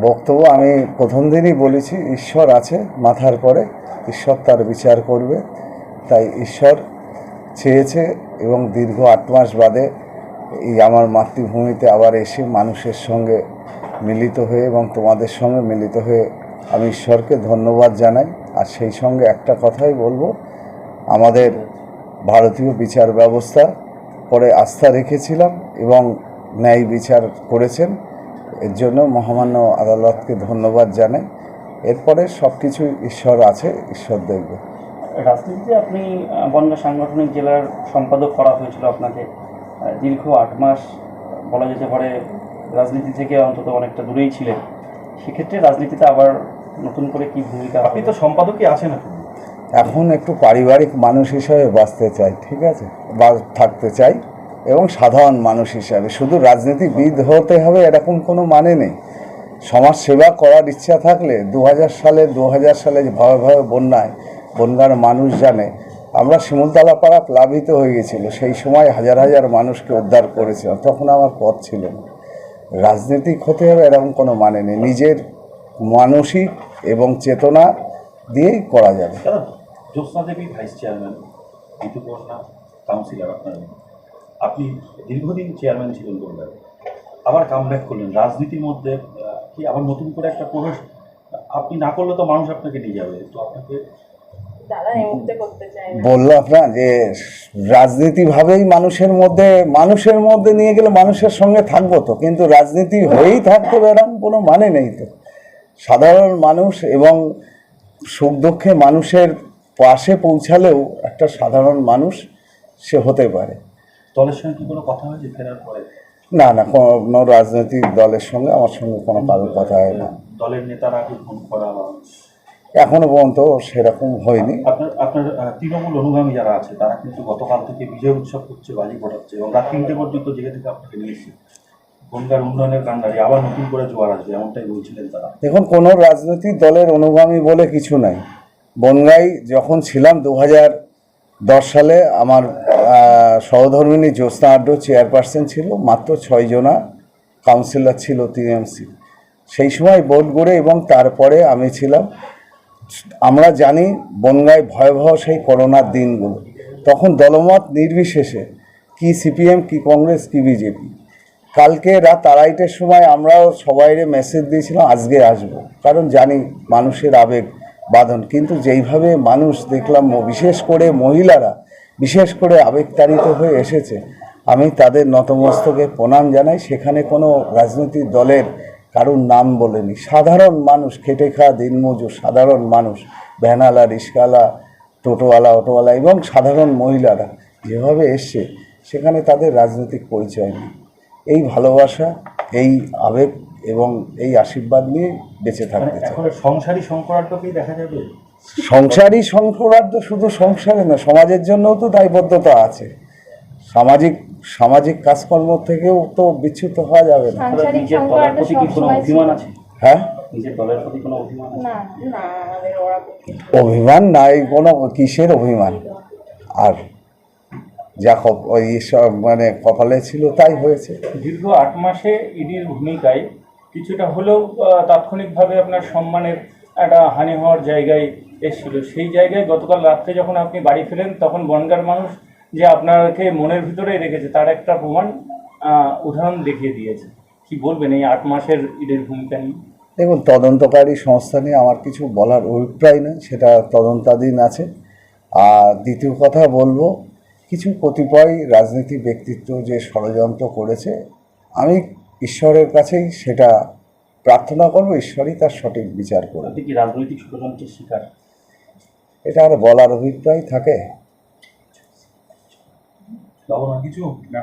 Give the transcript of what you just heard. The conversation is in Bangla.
বক্তব্য আমি প্রথম দিনই বলেছি, ঈশ্বর আছে মাথার পরে, ঈশ্বর তার বিচার করবে। তাই ঈশ্বর চেয়েছে এবং দীর্ঘ আট মাস বাদে এই আমার মাতৃভূমিতে আবার এসে মানুষের সঙ্গে মিলিত হয়ে এবং তোমাদের সঙ্গে মিলিত হয়ে আমি ঈশ্বরকে ধন্যবাদ জানাই। আর সেই সঙ্গে একটা কথাই বলব, আমাদের ভারতীয় বিচার ব্যবস্থা পরে আস্থা রেখেছিলাম এবং ন্যায় বিচার করেছেন। এর জন্য মহামান্য আদালতকে ধন্যবাদ জানাই। এরপরে সব কিছু ঈশ্বর আছে ঈশ্বর দেখবে। রাজনীতিতে আপনি বনগাঁ সাংগঠনিক জেলার সম্পাদক করা হয়েছিল আপনাকে। দীর্ঘ আট মাস বলা যেতে পারে রাজনীতি থেকে অন্তত অনেকটা দূরেই ছিলেন। সেক্ষেত্রে রাজনীতিতে আবার নতুন করে কি ভূমিকা আপনি তো সম্পাদকই আছেন এখন। এখন একটু পারিবারিক মানুষ হিসাবে বাঁচতে চাই ঠিক আছে? বা থাকতে চাই। এবং সাধারণ মানুষ হিসাবে। শুধু রাজনীতিবিদ হতে হবে এরকম কোনো মানে নেই। সমাজ সেবা করার ইচ্ছা থাকলে দু হাজার সালে দু হাজার সালে যে ভয়ে ভয়ে বন্যায়, বন্যার মানুষ জানে, আমরা শিমুলতলা পাড়া প্লাবিত হয়ে গেছিল। সেই সময় হাজার হাজার মানুষকে উদ্ধার করেছিলাম তখন আমার পথ ছিল না। রাজনীতিক হতে হবে এরকম কোনো মানে নেই। নিজের মানসিক এবং চেতনা দিয়েই করা যাবে। জ্যোৎস্না দেবী ভাইস চেয়ারম্যান আপনার। আপনি দীর্ঘদিন চেয়ারম্যান ছিলেন কলকাতায় আবার কাম ব্যাক করলেন। রাজনীতির মধ্যে কি আবার নতুন করে একটা প্রবেশ? আপনি না করলে তো মানুষ আপনাকে নিয়ে যাবে। তো আপনাকে বললাম না। যে রাজনীতিভাবেই মানুষের মধ্যে মানুষের মধ্যে নিয়ে গেলে মানুষের সঙ্গে থাকব তো। কিন্তু রাজনীতি হয়েই থাকতে এরকম কোনো মানে নেই তো। সাধারণ মানুষ এবং সুখ দুঃখে মানুষের পাশে পৌঁছালেও একটা সাধারণ মানুষ সে হতে পারে। দলের সঙ্গে কি কোনো কথা হয়েছে ফেরার পরে? না না কোনো রাজনৈতিক দলের সঙ্গে আমার সঙ্গে কোনো কারোর কথা হয় না। দলের নেতারা কি ফোন করা এখনও পর্যন্ত সেরকম হয়নি। আপনার আপনার তৃণমূল অনুগামী যারা আছে তারা কিন্তু গতকাল থেকে বিজয় উৎসব করছে বাজি ফোটাচ্ছে এবং রাত তিনটে পর্যন্ত জেগে থেকে আপনাকে নিয়ে এসেছে। বনগার উন্নয়নের কাণ্ডারি আবার নতুন করে জোয়ার আসবে এমনটাই বলছিলেন তারা। দেখুন কোনো রাজনৈতিক দলের অনুগামী বলে কিছু নাই। বনগাই যখন ছিলাম দু হাজার দশ সালে আমার সহধর্মিনী জ্যোৎস্না আড্ড চেয়ারপারসন ছিল, মাত্র ছয়জনা কাউন্সিলর ছিল টিএমসি। সেই সময় ভোট গড়ে এবং তারপরে আমি ছিলাম, আমরা জানি বনগায় ভয়াবহ সেই করোনার দিনগুলো। তখন দলমত নির্বিশেষে কি সিপিএম, কি কংগ্রেস, কি বিজেপি। কালকে রাত আড়াইটের সময় আমরাও সবাইরে মেসেজ দিয়েছিলাম, আজকে আসব। কারণ জানি মানুষের আবেগ বাঁধন, কিন্তু যেইভাবে মানুষ দেখলাম, বিশেষ করে মহিলারা বিশেষ করে আবেগতাড়িত হয়ে এসেছে। আমি তাদের নতমস্তকে প্রণাম জানাই। সেখানে কোনো রাজনৈতিক দলের কারুর নাম বলেনি। সাধারণ মানুষ খেটে খাওয়া দিনমজুর সাধারণ মানুষ ভ্যানালা রিস্কালা টোটোওয়ালা অটোওয়ালা এবং সাধারণ মহিলারা যেভাবে এসছে সেখানে তাদের রাজনৈতিক পরিচয় নেই। এই ভালোবাসা এই আবেগ এবং এই আশীর্বাদ নিয়ে বেঁচে থাকতে চাই। সংসারী শঙ্করাট্যকেই দেখা যাবে? সংসারই সংসারার্থ শুধু সংসারে না সমাজের জন্যও তো দায়বদ্ধতা আছে। সামাজিক সামাজিক কাজকর্ম থেকেও তো বিচ্যুত হওয়া যাবে না। হ্যাঁ? অভিমান নাই কোনো কিসের অভিমান? আর যা কপ- ওই সব মানে কপালে ছিল তাই হয়েছে। দীর্ঘ আট মাসে ইডির ভূমিকায় কিছুটা হলেও তাৎক্ষণিকভাবে আপনার সম্মানের একটা হানি হওয়ার জায়গায় এসেছিল। সেই জায়গায় গতকাল রাত্রে যখন আপনি বাড়ি ফেলেন তখন বনগার মানুষ যে আপনাকে মনের ভিতরেই রেখেছে, তার একটা প্রমাণ উদাহরণ দেখিয়ে দিয়েছে। কি বলবেন এই আট মাসের ঈদের ভূমিকা নিয়ে দেখুন, তদন্তকারী সংস্থা নিয়ে আমার কিছু বলার অভিপ্রায় নেই, সেটা তদন্তাধীন আছে। আর দ্বিতীয় কথা বলব, কিছু কতিপয় রাজনীতি ব্যক্তিত্ব যে ষড়যন্ত্র করেছে, আমি ঈশ্বরের কাছেই সেটা প্রার্থনা করব ঈশ্বরই তার সঠিক বিচার করবে কি রাজনৈতিক ষড়যন্ত্রের শিকার? এটা আর বলার অভিপ্রায় থাকে। কিছু? না।